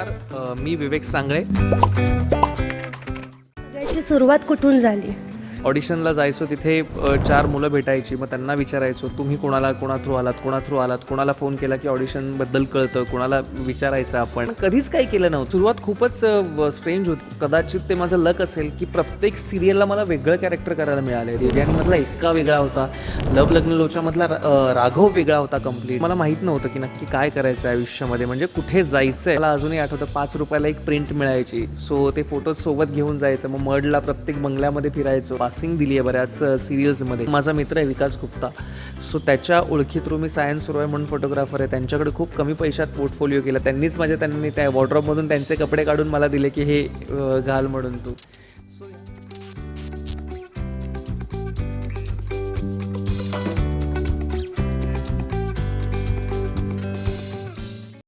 नमस्कार मी विवेक सांगळे. सुरुवात कुठून झाली? ऑडिशनला जायचो तिथे चार मुलं भेटायची. मग त्यांना विचारायचो तुम्ही कोणाला कोणा थ्रू आलात? कोणा थ्रू आलात? कोणाला फोन केला की ऑडिशनबद्दल कळतं कोणाला विचारायचं आपण. कधीच काही केलं नव्हतं. सुरुवात खूपच स्ट्रेंज होती. कदाचित ते माझं लक असेल की प्रत्येक सिरियलला मला वेगळं कॅरेक्टर करायला मिळालं देवयानीमधला इतका वेगळा होता. लव लग्न लोच्यामधला राघव वेगळा होता कंप्लीट मला माहीत नव्हतं की नक्की काय करायचं आहे आयुष्यामध्ये. म्हणजे कुठे जायचं आहे मला अजूनही आठवतं पाच रुपयाला एक प्रिंट मिळायची. सो ते फोटो सोबत घेऊन जायचं. मग मडला प्रत्येक बंगल्यामध्ये फिरायचो. पासिंग दिली आहे बऱ्याच सिरियल्समध्ये माझा मित्र आहे विकास गुप्ता. सो त्याच्या ओळखी थ्रू मी सायन्स सुरू आहे म्हणून फोटोग्राफर आहे. त्यांच्याकडे खूप कमी पैशात पोर्टफोलिओ केला. त्यांनीच माझ्या त्यांनी त्या वॉर्ड्रॉपमधून त्यांचे कपडे काढून मला दिले की हे घाल म्हणून तू.